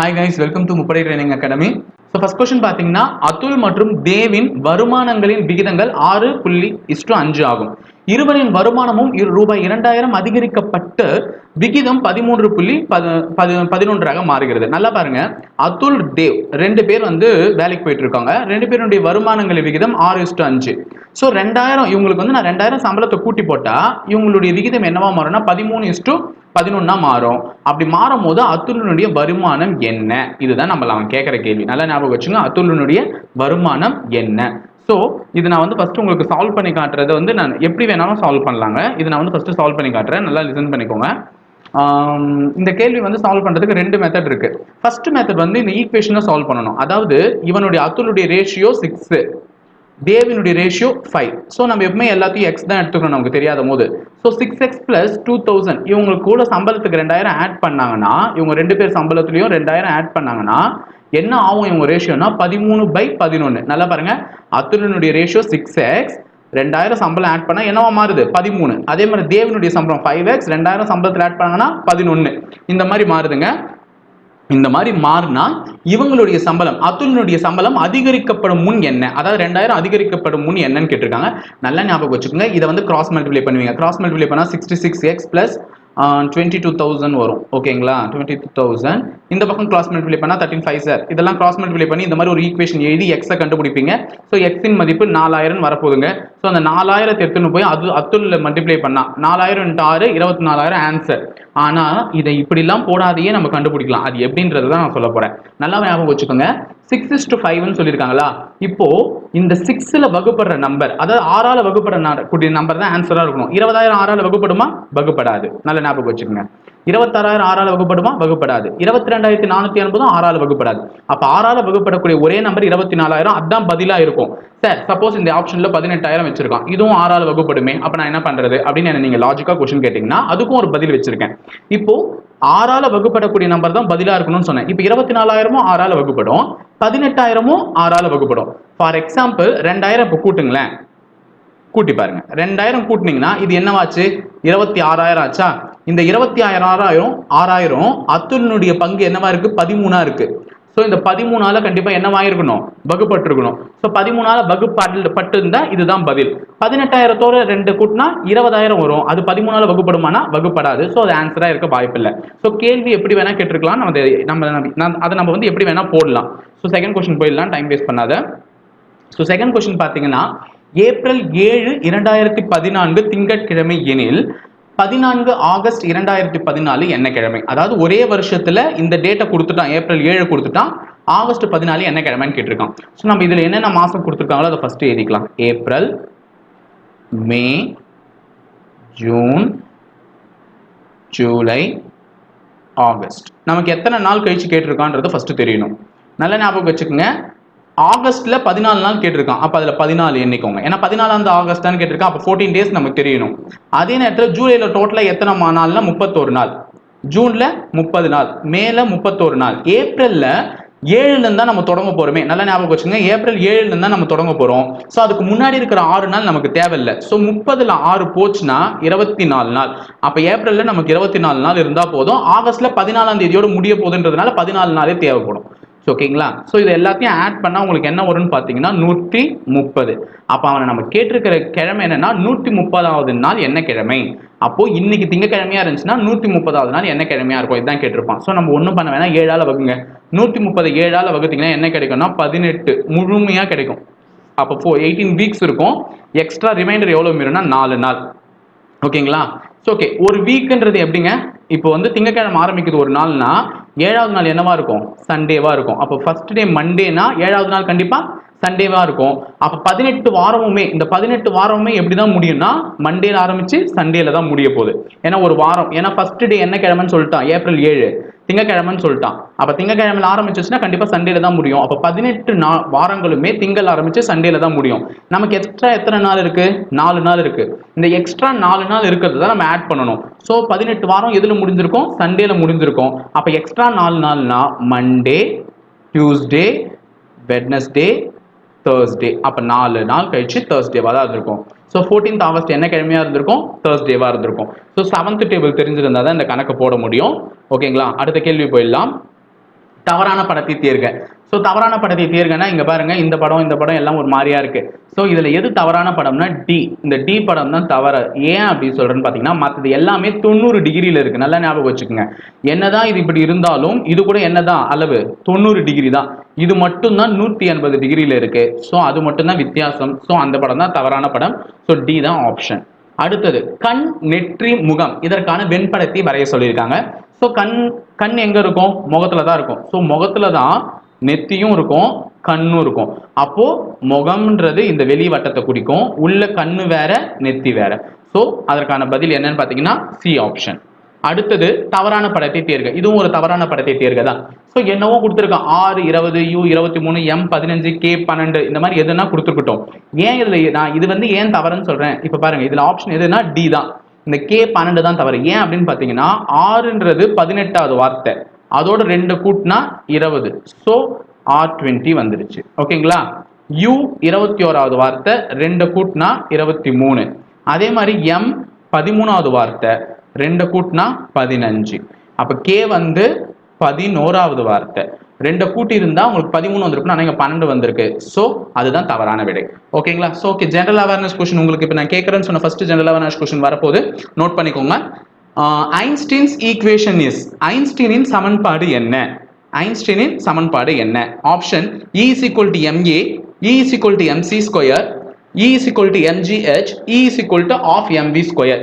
Hi guys welcome to முப்படை training academy so first question பார்த்தீங்கன்னா அதுல் மற்றும் தேவின் வருமானங்களின் விகிதங்கள் ஆறு புள்ளி இஸ்டு அஞ்சு ஆகும். இருவரின் வருமானமும் இரு ரூபாய் இரண்டாயிரம் அதிகரிக்கப்பட்டு விகிதம் பதிமூன்று புள்ளி பதி- பதினொன்றாக மாறுகிறது. நல்லா பாருங்க. அதுல் தேவ் ரெண்டு பேர் வந்து வேலைக்கு போயிட்டு இருக்காங்க. ரெண்டு பேருடைய வருமானங்களின் விகிதம் ஆறு இஸ்டு அஞ்சு. ஸோ ரெண்டாயிரம் இவங்களுக்கு வந்து நான் ரெண்டாயிரம் சம்பளத்தை கூட்டி போட்டால் இவங்களுடைய விகிதம் என்னவா மாறும்னா பதிமூணு இஸ்டு பதினொன்னா மாறும். அப்படி மாறும் போது அத்துலனுடைய வருமானம் என்ன? இதுதான் நம்மள அவன் கேட்குற கேள்வி. நல்லா ஞாபகம் வச்சுங்க அத்துலனுடைய வருமானம் என்ன? ஸோ இது நான் வந்து ஃபஸ்ட்டு உங்களுக்கு சால்வ் பண்ணி காட்டுறதை வந்து நான் எப்படி வேணாலும் சால்வ் பண்ணலாங்க. இது நான் வந்து ஃபஸ்ட்டு சால்வ் பண்ணி காட்டுறேன். நல்லா லிசன் பண்ணிக்கோங்க. இந்த கேள்வி வந்து சால்வ் பண்ணுறதுக்கு ரெண்டு மெத்தட் இருக்குது ஃபஸ்ட்டு மெத்தட் வந்து இந்த ஈக்குவேஷனை சால்வ் பண்ணணும். அதாவது இவனுடைய அத்துலுடைய ரேஷியோ சிக்ஸு தேவினுடைய ரேஷியோ ஃபைவ் ஸோ நம்ம எப்பவுமே எல்லாத்தையும் எக்ஸ் தான் எடுத்துக்கணும் நமக்கு தெரியாத போது. So six X plus two thousand இவங்களுக்கு கூட சம்பளத்துக்கு ரெண்டாயிரம் ஆட் பண்ணாங்கன்னா இவங்க ரெண்டு பேர் சம்பளத்துலையும் ரெண்டாயிரம் ஆட் பண்ணாங்கன்னா என்ன ஆகும் இவங்க ரேஷியோனா பதிமூணு பை பதினொன்று நல்லா பாருங்க. அத்துலனுடைய ரேஷியோ சிக்ஸ் எக்ஸ் ரெண்டாயிரம் சம்பளம் ஆட் பண்ணால் என்னவா மாறுது? பதிமூணு. அதே மாதிரி தேவனுடைய சம்பளம் ஃபைவ் எக்ஸ் ரெண்டாயிரம் சம்பளத்தில் ஆட் பண்ணாங்கன்னா பதினொன்று இந்த மாதிரி மாறுதுங்க. இந்த மாதிரி மாறினா இவங்களுடைய சம்பளம் அத்துலனுடைய சம்பளம் அதிகரிக்கப்படும் முன் என்ன? அதாவது ரெண்டாயிரம் அதிகரிக்கப்படும் முன் என்னன்னு கேட்டிருக்காங்க. நல்லா ஞாபகம் வச்சுக்கோங்க. இதை வந்து கிராஸ் மல்டிப்ளை பண்ணுவீங்க. கிராஸ் மல்டிப்ளை பண்ணால் sixty six X plus twenty two thousand வரும். ஓகேங்களா டுவெண்ட்டி டூ தௌசண்ட் இந்த பக்கம் கிராஸ் மல்டிப்ளை பண்ணால் தேர்ட்டின் ஃபைவ் சார் இதெல்லாம் கிராஸ் மல்டிப்ளை பண்ணி இந்த மாதிரி ஒரு ஈக்குவேஷன் எழுதி எக்ஸை கண்டுபிடிப்பீங்க. ஸோ எக்ஸின் மதிப்பு நாலாயிரம் வரப்போகுதுங்க. ஸோ அந்த நாலாயிரத்தை எடுத்துன்னு போய் அது அத்துல்ல மல்டிப்ளை பண்ணால் நாலாயிரம் இன்ட்டு ஆறு இருபத்தி நாலாயிரம் ஆன்சர் ஆனால் இதை இப்படிலாம் போடாதையே நம்ம கண்டுபிடிக்கலாம். அது எப்படின்றது தான் நான் சொல்ல போகிறேன் நல்லா ஞாபகம் வச்சுக்கோங்க. சிக்ஸ் இஸ் டு ஃபைவ்னு சொல்லியிருக்காங்களா? இப்போ இந்த சிக்ஸில் வகுப்படுற நம்பர் அதாவது ஆறால வகுப்படுற கூடிய நம்பர் தான் ஆன்சராக இருக்கணும். இருபதாயிரம் ஆறால் வகுப்படுமா? வகுப்படாது. நல்ல ஞாபகம் வச்சுக்கோங்க. இருபத்தாறாயிரம் ஆறால் வகுப்படுமா? வகுப்படாது. இருபத்தி ரெண்டாயிரத்தி நானூத்தி எண்பதும் ஆறால் வகுப்படாது. அப்ப ஆறால வகுப்படக்கூடிய ஒரே நம்பர் இருபத்தி நாலாயிரம் அதான் பதிலா இருக்கும். சார் சப்போஸ் இந்த ஆப்ஷன்ல பதினெட்டாயிரம் வச்சிருக்கான். இதுவும் ஆறால வகுப்படுமே. அப்ப நான் என்ன பண்றது? அப்படின்னு என்ன நீங்க லாஜிக்கா கொஸ்டின் கேட்டீங்கன்னா அதுக்கும் ஒரு பதில் வச்சிருக்கேன். இப்போ ஆறால வகுப்படக்கூடிய நம்பர் தான் பதிலா இருக்கணும்னு சொன்னேன். இப்போ இருபத்தி நாலாயிரமும் ஆறால வகுப்படும். பதினெட்டாயிரமும் ஆறால வகுப்படும். ஃபார் எக்ஸாம்பிள் ரெண்டாயிரம் இப்போ கூட்டுங்களேன். கூட்டி பாருங்க. ரெண்டாயிரம் கூட்டினீங்கன்னா இது என்னவாச்சு? இருபத்தி ஆறாயிரம் ஆச்சா? இந்த இருபத்தி ஆயிரம் ஆறாயிரம் ஆறாயிரம் அத்துலனுடைய பங்கு என்னவா இருக்கு? பதிமூணா இருக்கு. ஸோ இந்த பதிமூணால கண்டிப்பா என்னவாயிருக்கணும் வகுப்பட்டிருக்கணும். ஸோ பதிமூணால வகுப்பாட்டில் பட்டிருந்தா இதுதான் பதில். பதினெட்டாயிரத்தோட ரெண்டு கூட்டினா இருபதாயிரம் வரும். அது பதிமூணால வகுப்படுமானா? வகுப்படாது. ஸோ அது ஆன்சரா இருக்க வாய்ப்பில்லை. ஸோ கேள்வி எப்படி வேணா கேட்டிருக்கலாம். நம்ம நம்ம நம்ம- அதை நம்ம வந்து எப்படி வேணா போடலாம். ஸோ செகண்ட் கொஸ்டின் போயிடலாம். டைம் வேஸ்ட் பண்ணாத. ஸோ செகண்ட் கொஸ்டின் பார்த்தீங்கன்னா ஏப்ரல் ஏழு இரண்டாயிரத்தி பதினான்கு திங்கட்கிழமை எனில் பதினான்கு ஆகஸ்ட் இரண்டாயிரத்தி பதினாலு என்ன கிழமை அதாவது ஒரே வருஷத்துல இந்த டேட்டை கொடுத்துட்டான் ஏப்ரல் ஏழு கொடுத்துட்டான் ஆகஸ்ட் பதினாலு என்ன கிழமைன்னு கேட்டிருக்கான். ஸோ நம்ம இதுல என்னென்ன மாசம் கொடுத்துருக்காங்களோ அதை ஃபர்ஸ்ட் எழுதிக்கலாம். April May June July August. நமக்கு எத்தனை நாள் கழிச்சு கேட்டிருக்கான்றது ஃபர்ஸ்ட் தெரியணும். நல்ல ஞாபகம் வச்சுக்கோங்க. ஆகஸ்ட்ல பதினாலு நாள் கேட்டிருக்கான். அப்ப அதுல பதினாலு எண்ணிக்கோங்க. ஏன்னா பதினாலாம் ஆகஸ்ட் தான் கேட்டிருக்கான். அப்ப ஃபோர்டீன் டேஸ் நமக்கு தெரியணும். அதே நேரத்தில் ஜூலைல டோட்டலா எத்தனை மா- நாள்னா முப்பத்தோரு நாள். ஜூன்ல முப்பது நாள். மேல முப்பத்தோரு நாள். ஏப்ரல்ல ஏழுல இருந்தா நம்ம தொடங்க போறோமே. நல்லா ஞாபகம் வச்சுங்க ஏப்ரல் ஏழுல இருந்தா நம்ம தொடங்க போறோம். சோ அதுக்கு முன்னாடி இருக்கிற ஆறு நாள் நமக்கு தேவையில்லை. சோ முப்பதுல ஆறு போச்சுன்னா இருபத்தி நாலு நாள். அப்ப ஏப்ரல்ல நமக்கு இருபத்தி நாலு நாள் இருந்தா போதும். ஆகஸ்ட்ல பதினாலாம் தேதியோட முடிய போகுதுன்றதுனால பதினாலு நாளே தேவைப்படும். ஓகேங்களா ஸோ இது எல்லாத்தையும் ஆட் பண்ணால் உங்களுக்கு என்ன வரும்னு பார்த்தீங்கன்னா நூற்றி முப்பது. அப்போ அவனை நம்ம கேட்டிருக்கிற கிழமை என்னன்னா நூற்றி முப்பதாவது நாள் என்ன கிழமை? அப்போது இன்னைக்கு திங்கக்கிழமையா இருந்துச்சுன்னா நூற்றி முப்பதாவது நாள் என்ன கிழமையாக இருக்கும்? இதுதான் கேட்டிருப்பான். ஸோ நம்ம ஒன்றும் பண்ண வேணாம். ஏழால் வகுங்க. நூற்றி முப்பது ஏழால் வகுத்தீங்கன்னா என்ன கிடைக்கும்னா பதினெட்டு முழுமையாக கிடைக்கும். அப்போ ஃபோர் எயிட்டீன் வீக்ஸ் இருக்கும். எக்ஸ்ட்ரா ரிமைண்டர் எவ்வளோ மீறும்னா நாலு நாள். ஓகேங்களா ஸோ ஓகே ஒரு வீக்குன்றது எப்படிங்க? இப்போ வந்து திங்கக்கிழமை ஆரம்பிக்குது ஒரு நாள்னா ஏழாவது நாள் என்னவா இருக்கும்? சண்டேவா இருக்கும். அப்போ ஃபர்ஸ்ட் டே மண்டேனா ஏழாவது நாள் கண்டிப்பா சண்டேவா இருக்கும். அப்போ பதினெட்டு வாரமுமே இந்த பதினெட்டு வாரமுமே எப்படி தான் முடியும்னா மண்டேல ஆரம்பிச்சு சண்டேல தான் முடிய போகுது. ஏன்னா ஒரு வாரம். ஏன்னா ஃபர்ஸ்ட் டே என்ன கிழமைன்னு சொல்லிட்டான் ஏப்ரல் ஏழு. திங்கக்கிழமைன்னு சொல்லிட்டான். அப்போ திங்கக்கிழமையில் ஆரம்பிச்சிச்சுன்னா கண்டிப்பாக சண்டேல தான் முடியும். அப்போ பதினெட்டு நா வாரங்களுமே திங்கள் ஆரம்பிச்சு சண்டேல தான் முடியும். நமக்கு எக்ஸ்ட்ரா எத்தனை நாள் இருக்கு? நாலு நாள் இருக்கு. இந்த எக்ஸ்ட்ரா நாலு நாள் இருக்கிறது தான் நம்ம ஆட் பண்ணணும். ஸோ பதினெட்டு வாரம் எதில் முடிஞ்சிருக்கும்? சண்டேல முடிஞ்சிருக்கும். அப்போ எக்ஸ்ட்ரா நாலு நாள்னா மண்டே டியூஸ்டே வெட்னஸ்டே தேர்ஸ்டே அப்போ நாலு நாள் கழிச்சு தேர்ஸ்டேவாக தான் இருந்திருக்கும். ஸோ ஃபோர்டீன்த் ஆகஸ்ட் என்ன கிழமையாக இருந்திருக்கும்? தேர்ஸ்டேவாக இருந்திருக்கும். ஸோ செவன்த் டேபிள் தெரிஞ்சிருந்தா தான் இந்த கணக்கு போட முடியும். ஓகேங்களா அடுத்த கேள்வி போயிடலாம். தவறான படத்தை தேர்க ஸோ தவறான படத்தை தேர்கனா இங்கே பாருங்க இந்த படம் இந்த படம் எல்லாம் ஒரு மாதிரியா இருக்கு. ஸோ இதில் எது தவறான படம்னா டி இந்த டி படம் தான் தவறு. ஏன் அப்படி சொல்றேன்னு பார்த்தீங்கன்னா மற்றது எல்லாமே தொண்ணூறு டிகிரியில் இருக்கு. நல்லா ஞாபகம் வச்சுக்கோங்க. என்னதான் இது இப்படி இருந்தாலும் இது கூட என்னதான்? அளவு. தொண்ணூறு டிகிரி தான். இது மட்டும்தான் நூற்றி எண்பது டிகிரியில் இருக்கு. ஸோ அது மட்டும்தான் வித்தியாசம். ஸோ அந்த படம் தான் தவறான படம். ஸோ டி தான் ஆப்ஷன் அடுத்தது கண் நெற்றி முகம். இதற்கான வெண்படத்தை வரைய சொல்லியிருக்காங்க. ஸோ கண் கண் எங்கே இருக்கும்? முகத்தில் தான் இருக்கும். ஸோ முகத்தில் தான் நெத்தியும் இருக்கும் கண்ணும் இருக்கும். அப்போ முகம்ன்றது இந்த வெளி வட்டத்தை குறிக்கும். உள்ள கண்ணு வேற நெத்தி வேற. ஸோ அதற்கான பதில் என்னன்னு பார்த்தீங்கன்னா சி ஆப்ஷன் அடுத்தது தவறான படத்தை தேர்க. இதுவும் ஒரு தவறான படத்தை தேர்க தான். ஸோ என்னவோ கொடுத்துருக்கான். ஆறு இருபது யூ இருபத்தி மூணு எம் பதினஞ்சு கே பன்னெண்டு இந்த மாதிரி எதுனா கொடுத்துருக்கட்டும். ஏன் இதில் நான் இது வந்து ஏன் தவறுன்னு சொல்கிறேன் இப்போ பாருங்க இதில் ஆப்ஷன் எதுனா டி தான். இந்த கே பன்னெண்டு தான் தவறு. ஏன் அப்படின்னு பார்த்தீங்கன்னா ஆறுன்றது பதினெட்டாவது வார்த்தை. அதோட ரெண்டு கூட்டினா இருபது. ஸோ ஆர் டுவெண்ட்டி வந்துருச்சு. ஓகேங்களா? யூ இருபத்தி ஓராவது வார்த்தை ரெண்டு கூட்டினா இருபத்தி மூணு. அதே மாதிரி எம் பதிமூணாவது வார்த்தை ரெண்டு கூட்டினா பதினஞ்சு. அப்போ கே வந்து பதினோராவது வார்த்தை. ரெண்டு கூட்டி இருந்தால் உங்களுக்கு பதிமூணு வந்திருக்கும் ஆனால் இங்கே பன்னெண்டு வந்திருக்கு. ஸோ அதுதான் தவறான விடை. ஓகேங்களா? So okay general awareness question உங்களுக்கு இப்போ நான் கேட்குறேன்னு சொன்ன ஃபர்ஸ்ட் ஜென்ரல் அவேர்னஸ் கொஷின் வரப்போது நோட் பண்ணிக்கோங்க. ஐன்ஸ்டீன்ஸ் ஈக்குவேஷன் இஸ் ஐன்ஸ்டீனின் சமன்பாடு என்ன? ஐன்ஸ்டீனின் சமன்பாடு என்ன? Option E is equal to MA E is equal to MC square E is equal to mgh, E is equal to of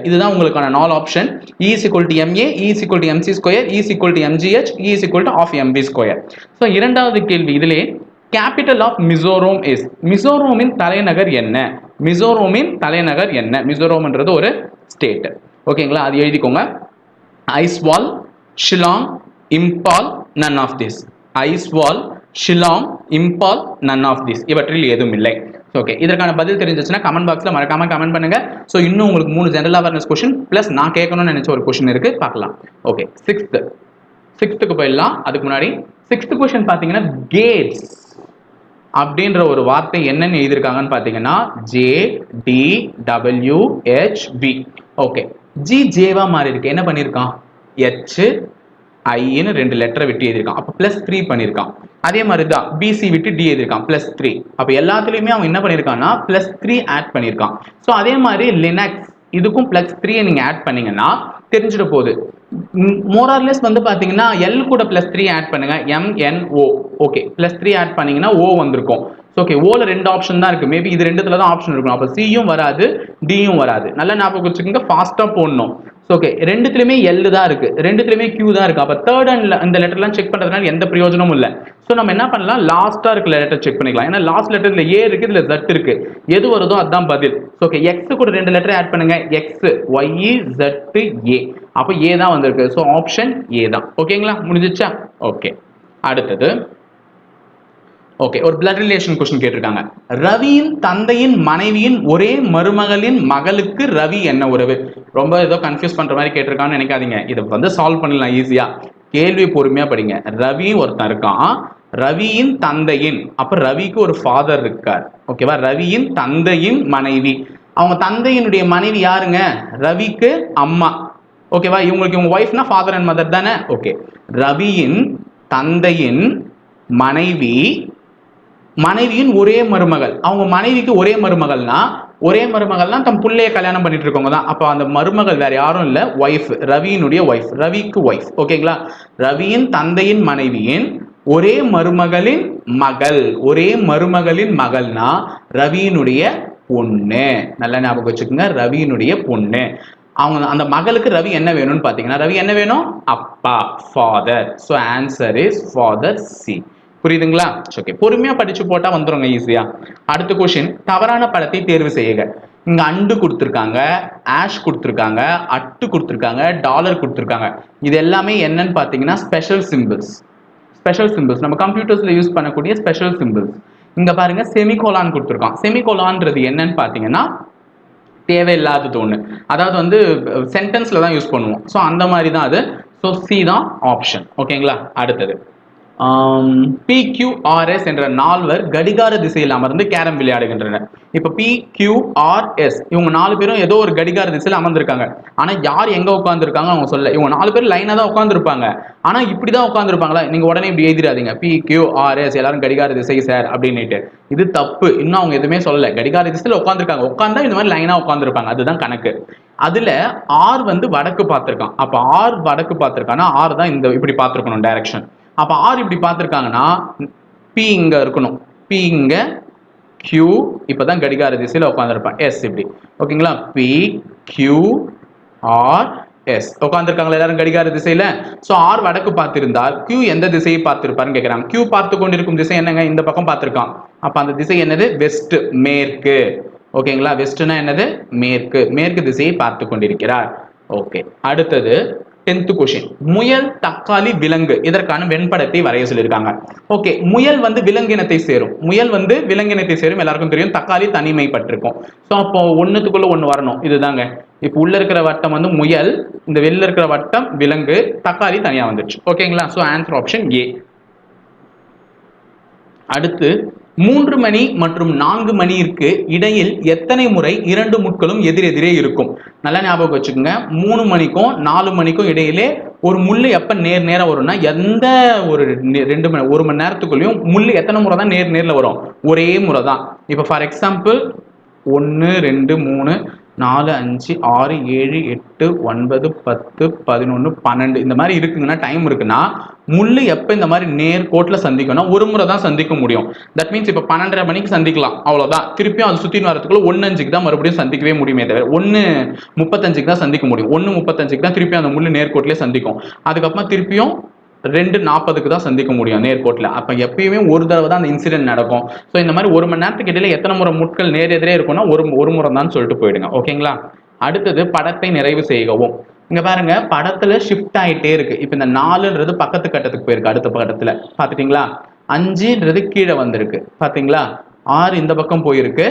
இதுதான் உங்களுக்கான நாலு option E is equal to ma, E is equal to mc square, E is equal to mgh, E is equal so e e e இரண்டாவது கேள்வி. இதிலே capital of மிசோரோம் is மிசோரோமின் தலைநகர் என்ன? மிசோரோமின் தலைநகர் என்ன? மிசோரோம்ன்றது ஒரு ஸ்டேட் ஓகேங்களா? அது எழுதிக்கோங்க. Aizawl Shillong Imphal none of this Aizawl Shillong Imphal none of this இவற்றில் எதுவும் இல்லை. ஓகே இதற்கான பதில் தெரிஞ்சிச்சுன்னா கமெண்ட் பாக்ஸில் மறக்காம கமெண்ட் பண்ணுங்க. ஸோ இன்னும் உங்களுக்கு மூணு ஜெனரல் அவேர்னஸ் கொஸ்டின் ப்ளஸ் நான் கேட்கணும்னு நினச்ச ஒரு கொஸ்டின் இருக்கு. பார்க்கலாம். ஓகே சிக்ஸ்த்து சிக்ஸ்த்துக்கு போயிடலாம். அதுக்கு முன்னாடி சிக்ஸ்த் கொஸ்டின் பார்த்தீங்கன்னா கேட்ஸ் அப்படின்ற ஒரு வார்த்தை என்னென்னு எழுதியிருக்காங்கன்னு பார்த்தீங்கன்னா J D W H P okay G ஜேவா மாறி இருக்கு என்ன பண்ணியிருக்கான்? ஹெச் ஐன்னு ரெண்டு லெட்டரை விட்டு எழுதியிருக்கான். அப்போ ப்ளஸ் த்ரீ பண்ணியிருக்கான். அதே மாதிரி தான் பிசி விட்டு டி எழுதியிருக்கான். ப்ளஸ் த்ரீ அப்போ எல்லாத்துலேயுமே அவன் என்ன பண்ணியிருக்கான்னா ப்ளஸ் த்ரீ ஆட் பண்ணியிருக்கான். ஸோ அதே மாதிரி லினக்ஸ் இதுக்கும் ப்ளஸ் த்ரீயை நீங்கள் ஆட் பண்ணீங்கன்னா தெரிஞ்சிட போகுது. மோரார்லெஸ் வந்து பார்த்தீங்கன்னா எல் கூட ப்ளஸ் த்ரீ ஆட் பண்ணுங்க. MNO okay plus three add பண்ணீங்கன்னா ஓ வந்திருக்கும். ஓகே ஓல ரெண்டு ஆப்ஷன் தான் இருக்கு. மேபி இது ரெண்டுத்துல தான் ஆப்ஷன் இருக்கும் அப்போ சியும் வராது டியும் வராது. நல்ல ஞாபகம் வச்சுக்கோங்க ஃபாஸ்ட்டாக போடணும். ஸோ ஓகே ரெண்டுத்துலையுமே எல் தான் இருக்கு. ரெண்டுத்துலையுமே கியூ தான் இருக்கு. அப்போ தேர்ட் அண்ட் இந்த லெட்டர்லாம் செக் பண்ணுறதுனால எந்த பிரயோஜனமும் இல்லை. ஸோ நம்ம என்ன பண்ணலாம்? லாஸ்ட்டாக இருக்கிற லெட்டர் செக் பண்ணிக்கலாம். ஏன்னா லாஸ்ட் லெட்டர்ல ஏ இருக்கு இதுல ஜட் இருக்கு. எது வருதோ அதுதான் பதில். ஸோ ஓகே எக்ஸ் கூட ரெண்டு லெட்டர் ஆட் பண்ணுங்க. எக்ஸ் ஒய் ஜட் ஏ அப்போ ஏ தான் வந்திருக்கு. ஸோ ஆப்ஷன் ஏ தான். ஓகேங்களா முடிஞ்சிச்சா? ஓகே அடுத்தது ஓகே ஒரு பிளட் ரிலேஷன் கொஸ்டின் கேட்டிருக்காங்க. ரவியின் தந்தையின் மனைவியின் ஒரே மருமகளின் மகளுக்கு ரவி என்ன உறவு? ரொம்ப ஏதோ கன்ஃபியூஸ் பண்ற மாதிரி கேட்டிருக்கான்னு நினைக்காதீங்க. இதை வந்து சால்வ் பண்ணிடலாம் ஈஸியா கேள்வி பொறுமையா படிங்க. ரவி ஒருத்தன் இருக்கான் ரவியின் தந்தையின் அப்ப ரவிக்கு ஒரு ஃபாதர் இருக்கார். ஓகேவா ரவியின் தந்தையின் மனைவி. அவங்க தந்தையினுடைய மனைவி யாருங்க? ரவிக்கு அம்மா. ஓகேவா இவங்களுக்கு இவங்க ஒய்ஃப்னா ஃபாதர் அண்ட் மதர் தானே? ஓகே ரவியின் தந்தையின் மனைவி மனைவியின் ஒரே மருமகள். அவங்க மனைவிக்கு ஒரே மருமகள்னா ஒரே மருமகள்னா தம் பிள்ளைய கல்யாணம் பண்ணிட்டு இருக்கவங்க தான். அப்போ அந்த மருமகள் வேற யாரும் இல்லை ஒய்ஃப் ரவியினுடைய ஒய்ஃப் ரவிக்கு ஒய்ஃப் ஓகேங்களா ரவியின் தந்தையின் மனைவியின் ஒரே மருமகளின் மகள். ஒரே மருமகளின் மகள்னா ரவியினுடைய பொண்ணு. நல்லா ஞாபகம் வச்சுக்கோங்க ரவியினுடைய பொண்ணு. அவங்க அந்த மகளுக்கு ரவி என்ன வேணும்னு பாத்தீங்கன்னா ரவி என்ன வேணும்? அப்பா father so answer is father C புரியுதுங்களா? ஓகே பொறுமையா படிச்சு போட்டா வந்துருங்க ஈஸியா அடுத்த கொஸ்டின் தவறான படத்தை தேர்வு செய்யுங்க. இங்க அண்டு கொடுத்துருக்காங்க ஆஷ் கொடுத்துருக்காங்க அட்டு கொடுத்துருக்காங்க டாலர் கொடுத்துருக்காங்க. இது எல்லாமே என்னன்னு பாத்தீங்கன்னா ஸ்பெஷல் சிம்பிள்ஸ் ஸ்பெஷல் சிம்பிள்ஸ் நம்ம கம்ப்யூட்டர்ஸ்ல யூஸ் பண்ணக்கூடிய ஸ்பெஷல் சிம்பிள்ஸ் இங்க பாருங்க செமிகோலான் கொடுத்துருக்கான். செமிகோலான்றது என்னன்னு பாத்தீங்கன்னா தேவையில்லாதது ஒன்று அதாவது வந்து சென்டென்ஸ்ல தான் யூஸ் பண்ணுவோம். ஸோ அந்த மாதிரி தான் அது. ஸோ சி தான் ஆப்ஷன் ஓகேங்களா அடுத்தது. பிக்யூஆர்எஸ் என்ற நால்வர் கடிகார திசையில் அமர்ந்து கேரம் விளையாடுகின்றனர். இப்போ பிக்யூஆர்எஸ் இவங்க நாலு பேரும் ஏதோ ஒரு கடிகார திசையில் அமர்ந்திருக்காங்க. ஆனால் யார் எங்கே உட்காந்துருக்காங்க அவங்க சொல்ல இவங்க நாலு பேர் லைனாக தான் உட்காந்துருப்பாங்க ஆனால் இப்படி தான் உட்காந்துருப்பாங்களா நீங்கள் உடனே இப்படி எழுதிடாதீங்க. பிக்யூஆர்எஸ் எல்லாரும் கடிகார திசை சார் அப்படின்னுட்டு. இது தப்பு. இன்னும் அவங்க எதுவுமே சொல்லலை. கடிகார திசையில் உட்காந்துருக்காங்க உட்காந்தா இந்த மாதிரி லைனாக உட்காந்துருப்பாங்க அதுதான் கணக்கு. அதுல ஆர் வந்து வடக்கு பார்த்துருக்கான். அப்போ ஆர் வடக்கு பார்த்துருக்கான்னா ஆர் தான் இந்த இப்படி பார்த்துருக்கணும் டைரக்ஷன் அப்போ ஆர் இப்படி பார்த்துருக்காங்கன்னா பி இங்க இருக்கணும். பி இங்க கியூ இப்பதான் கடிகார திசையில உட்காந்துருப்பான் எஸ் இப்படி. ஓகேங்களா? பி கியூ ஆர் எஸ் உட்காந்துருக்காங்களா எல்லாரும் கடிகார திசையில? சோ ஆர் வடக்கு பார்த்திருந்தால் கியூ எந்த திசையை பார்த்திருப்பாருன்னு கேட்கிறாங்க கியூ பார்த்து கொண்டிருக்கும் திசை என்னங்க? இந்த பக்கம் பார்த்திருக்கான். அப்ப அந்த திசை என்னது? வெஸ்ட் மேற்கு. ஓகேங்களா? வெஸ்ட்னா என்னது? மேற்கு. மேற்கு திசையை பார்த்து கொண்டிருக்கிறார். ஓகே. அடுத்தது டென்த் கொஷின் முயல் தக்காளி விலங்கு. இதற்கான வெண்படத்தை வரைய சொல்லியிருக்காங்க. ஓகே முயல் வந்து விலங்கினத்தை சேரும். முயல் வந்து விலங்கினத்தை சேரும். எல்லாருக்கும் தெரியும். தக்காளி தனிமைப்பட்டிருக்கும். ஸோ அப்போ ஒன்றுத்துக்குள்ள ஒன்று வரணும். இதுதாங்க. இப்போ உள்ள இருக்கிற வட்டம் வந்து முயல் இந்த வெளில இருக்கிற வட்டம் விலங்கு தக்காளி தனியாக வந்துச்சு ஓகேங்களா ஸோ ஆன்சர் ஆப்ஷன் ஏ அடுத்து மூன்று மணி மற்றும் நான்கு மணிக்கு இடையில் எத்தனை முறை இரண்டு முட்களும் எதிரெதிரே இருக்கும்? நல்லா ஞாபகம் வச்சுக்கோங்க. மூணு மணிக்கும் நாலு மணிக்கும் இடையிலே ஒரு முள் எப்ப நேர் நேரம் வரும்னா எந்த ஒரு ரெண்டு மணி ஒரு மணி நேரத்துக்குள்ளேயும் முள் எத்தனை முறை தான் நேர் நேரில் வரும்? ஒரே முறை தான். இப்போ ஃபார் எக்ஸாம்பிள் ஒன்று ரெண்டு மூணு நாலு அஞ்சு ஆறு ஏழு எட்டு ஒன்பது பத்து பதினொன்று பன்னெண்டு இந்த மாதிரி இருக்குங்கன்னா டைம் இருக்குன்னா முள் எப்போ இந்த மாதிரி நேர் கோட்டில் சந்திக்கணும்? ஒரு முறை தான் சந்திக்க முடியும். தட் மீன்ஸ் இப்போ பன்னெண்டரை மணிக்கு சந்திக்கலாம். அவ்வளோதான் திருப்பியும் அது சுற்றி வரத்துக்குள்ள ஒன்று அஞ்சுக்கு தான் மறுபடியும் சந்திக்கவே முடியுமே தவிர ஒன்று முப்பத்தஞ்சுக்கு தான் சந்திக்க முடியும். ஒன்று முப்பத்தஞ்சுக்கு தான் திருப்பியும் அந்த முள் நேர்கோட்டிலே சந்திக்கும். அதுக்கப்புறமா திருப்பியும் ரெண்டு நாற்பதுக்கு தான் சந்திக்க முடியும் நேர்கோட்டில் அப்போ எப்பயுமே ஒரு தடவை தான் அந்த இன்சிடென்ட் நடக்கும். ஸோ இந்த மாதிரி ஒரு மணி நேரத்துக்கு இடையில எத்தனை முறை முட்கள் நேர் எதிரே இருக்கும்னா ஒரு ஒரு முறை தான் சொல்லிட்டு போயிடுங்க. ஓகேங்களா அடுத்தது படத்தை நிறைவு செய்யவும். இங்க பாருங்க படத்துல ஷிஃப்ட் ஆயிட்டே இருக்கு. இப்போ இந்த நாலுன்றது பக்கத்து கட்டத்துக்கு போயிருக்கு அடுத்த பக்கத்துல. பாத்துட்டீங்களா அஞ்சுன்றது கீழே வந்திருக்கு. பாத்தீங்களா ஆறு இந்த பக்கம் போயிருக்கு.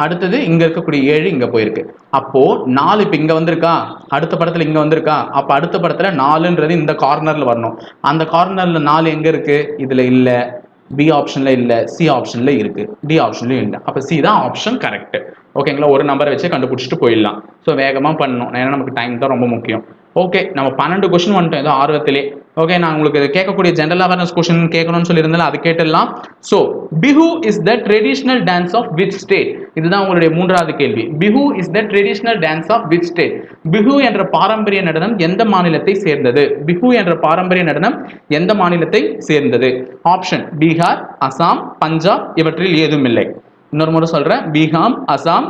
அடுத்தது இங்க இருக்கக்கூடிய ஏழு இங்க போயிருக்கு. அப்போ நாலு இப்ப இங்க வந்திருக்கா? அடுத்த படத்துல இங்க வந்திருக்கா? அப்ப அடுத்த படத்துல நாலுன்றது இந்த கார்னர்ல வரணும். அந்த கார்னர்ல நாலு எங்க இருக்கு? இதுல இல்ல. பி ஆப்ஷன்ல இல்ல. சி ஆப்ஷன்ல இருக்கு. டி ஆப்ஷன்லயும் இல்ல. அப்ப சி தான் ஆப்ஷன் கரெக்ட் ஓகேங்களா ஒரு நம்பரை வச்சு கண்டுபிடிச்சிட்டு போயிடலாம். ஸோ வேகமாக பண்ணணும். ஏன்னா நமக்கு டைம் தான் ரொம்ப முக்கியம். ஓகே நம்ம பன்னெண்டு கொஸ்டின் வந்துட்டோம். ஏதோ ஆர்வத்திலே. ஓகே நான் உங்களுக்கு இது கேட்கக்கூடிய ஜென்ரல் அவேர்னஸ் கொஸ்டின் கேட்கணும்னு சொல்லியிருந்தாலும் அது கேட்டுடலாம். So Bihu is the traditional dance of which state இதுதான் உங்களுடைய மூன்றாவது கேள்வி. Bihu is the traditional dance of which state Bihu என்ற பாரம்பரிய நடனம் எந்த மாநிலத்தை சேர்ந்தது? பிஹு என்ற பாரம்பரிய நடனம் எந்த மாநிலத்தை சேர்ந்தது? ஆப்ஷன் பீகார் அசாம் பஞ்சாப் இவற்றில் ஏதும் இல்லை இன்னொரு முறை சொல்கிறேன் பீகாம் அசாம்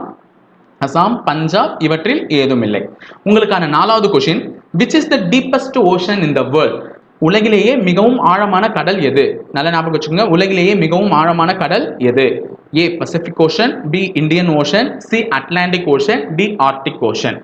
அசாம் பஞ்சாப் இவற்றில் ஏதும் இல்லை உங்களுக்கான நாலாவது question which is the deepest ocean in the world உலகிலேயே மிகவும் ஆழமான கடல் எது? நல்ல ஞாபகம் வச்சுக்கோங்க உலகிலேயே மிகவும் ஆழமான கடல் எது? A Pacific Ocean B Indian Ocean C Atlantic Ocean D Arctic Ocean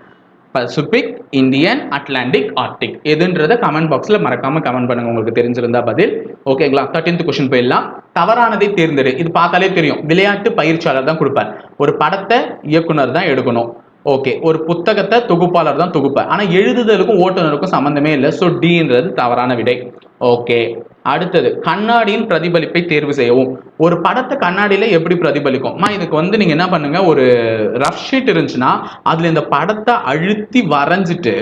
Pacific Indian Atlantic Arctic எதுன்றத comment பாக்ஸ்ல மறக்காம கமெண்ட் பண்ணுங்க. உங்களுக்கு தெரிஞ்சிருந்தா பதில். ஓகேங்களா தேர்ட்டீன்த் கொஸ்டின் போயிடலாம். தவறானதை தேர்ந்தெடு. இது பார்த்தாலே தெரியும். விளையாட்டு பயிற்சியாளர் தான் கொடுப்பார். ஒரு படத்தை இயக்குனர் தான் எடுக்கணும். ஓகே ஒரு புத்தகத்தை தொகுப்பாளர் தான் தொகுப்பார். ஆனா எழுதுதலுக்கும் ஓட்டுநருக்கும் சம்பந்தமே இல்லை. ஸோ டின்றது தவறான விடை. ஓகே. அடுத்தது கண்ணாடியின் பிரதிபலிப்பை தேர்வு செய்யவும். ஒரு படத்தை கண்ணாடியில எப்படி பிரதிபலிக்கும்? அம்மா இதுக்கு வந்து நீங்க என்ன பண்ணுங்க ஒரு ரஃப் ஷீட் இருந்துச்சுன்னா அதுல இந்த படத்தை அழுத்தி வரைஞ்சிட்டு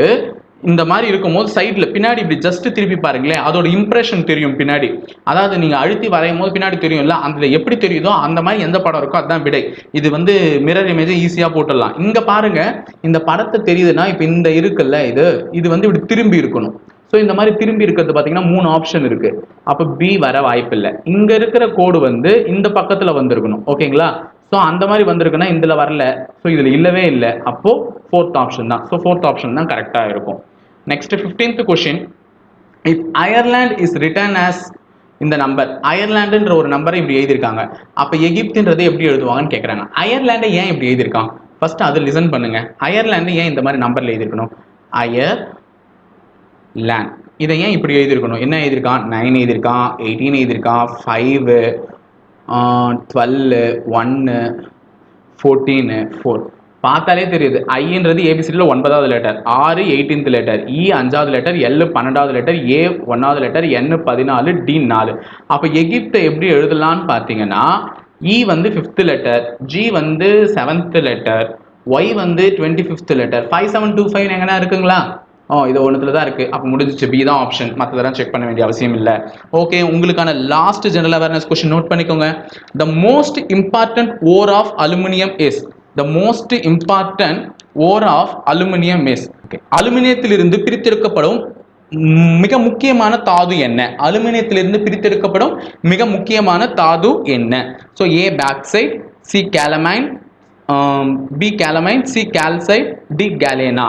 இந்த மாதிரி இருக்கும்போது சைடில் பின்னாடி இப்படி ஜஸ்ட் திருப்பி பாருங்களேன் அதோட இம்ப்ரெஷன் தெரியும் பின்னாடி. அதாவது நீங்க அழுத்தி வரையும் போது பின்னாடி தெரியும்ல அந்த எப்படி தெரியுதோ அந்த மாதிரி எந்த படம் இருக்கோ அதுதான் விடை. இது வந்து மிரர் இமேஜ் ஈஸியா போட்டுடலாம். இங்க பாருங்க இந்த படத்தை தெரியுதுன்னா இப்போ இந்த இருக்குல்ல இது இது வந்து இப்படி திரும்பி இருக்கணும். ஸோ இந்த மாதிரி திரும்பி இருக்கிறது பார்த்தீங்கன்னா மூணு ஆப்ஷன் இருக்கு. அப்போ பி வர வாய்ப்பில்லை. இங்க இருக்கிற கோடு வந்து இந்த பக்கத்துல வந்திருக்கணும். ஓகேங்களா? ஸோ அந்த மாதிரி வந்திருக்குன்னா இதுல வரல. ஸோ இதுல இல்லவே இல்லை. அப்போ ஃபோர்த் ஆப்ஷன் தான். ஸோ ஃபோர்த் ஆப்ஷன் தான் கரெக்டாக இருக்கும். Next fifteenth question if Ireland is return as இந்த நம்பர் அயர்லாண்டுன்ற ஒரு நம்பரை இப்படி எழுதியிருக்காங்க. அப்போ எகிப்துன்றது எப்படி எழுதுவாங்கன்னு கேட்குறாங்க அயர்லாண்டை ஏன் இப்படி எழுதியிருக்கான்? ஃபர்ஸ்ட் அதை லிசன் பண்ணுங்க. அயர்லாண்டு ஏன் இந்த மாதிரி நம்பர்ல எழுதியிருக்கணும்? அயர் லேன் இதை ஏன் இப்படி எழுதியிருக்கணும்? என்ன எழுதியிருக்கான் நைன் எழுதியிருக்கான் எயிட்டீன் எழுதியிருக்கான் ஃபைவு டுவெல்லு ஒன்று ஃபோர்டீனு ஃபோர் பார்த்தாலே தெரியுது. ஐன்றது ஏபிசிடியில் ஒன்பதாவது லெட்டர் ஆறு எயிட்டீன்த் லெட்டர் இ அஞ்சாவது லெட்டர் எல் பன்னெண்டாவது லெட்டர் ஏ ஒன்றாவது லெட்டர் என் பதினாலு டி நாலு. அப்போ எகிப்தை எப்படி எழுதலான்னு பார்த்தீங்கன்னா இ வந்து ஃபிஃப்த்து லெட்டர் ஜி வந்து செவன்த்து லெட்டர் ஒய் வந்து twenty fifth letter five seven two five எங்கன்னா இருக்குங்களா? ஓ இது ஒன்றுத்துல தான் இருக்குது அப்போ முடிஞ்சிச்சு. பி தான் ஆப்ஷன் மற்றதெல்லாம் செக் பண்ண வேண்டிய அவசியம் இல்லை. ஓகே உங்களுக்கான last general awareness question note பண்ணிக்கோங்க. The most important ore of aluminium is the most important ore of aluminium is okay அலுமினியத்திலிருந்து பிரித்தெடுக்கப்படும் மிக முக்கியமான தாது என்ன? அலுமினியத்திலிருந்து பிரித்தெடுக்கப்படும் மிக முக்கியமான தாது என்ன? So A bauxite C calamine B calamine C calcite D galena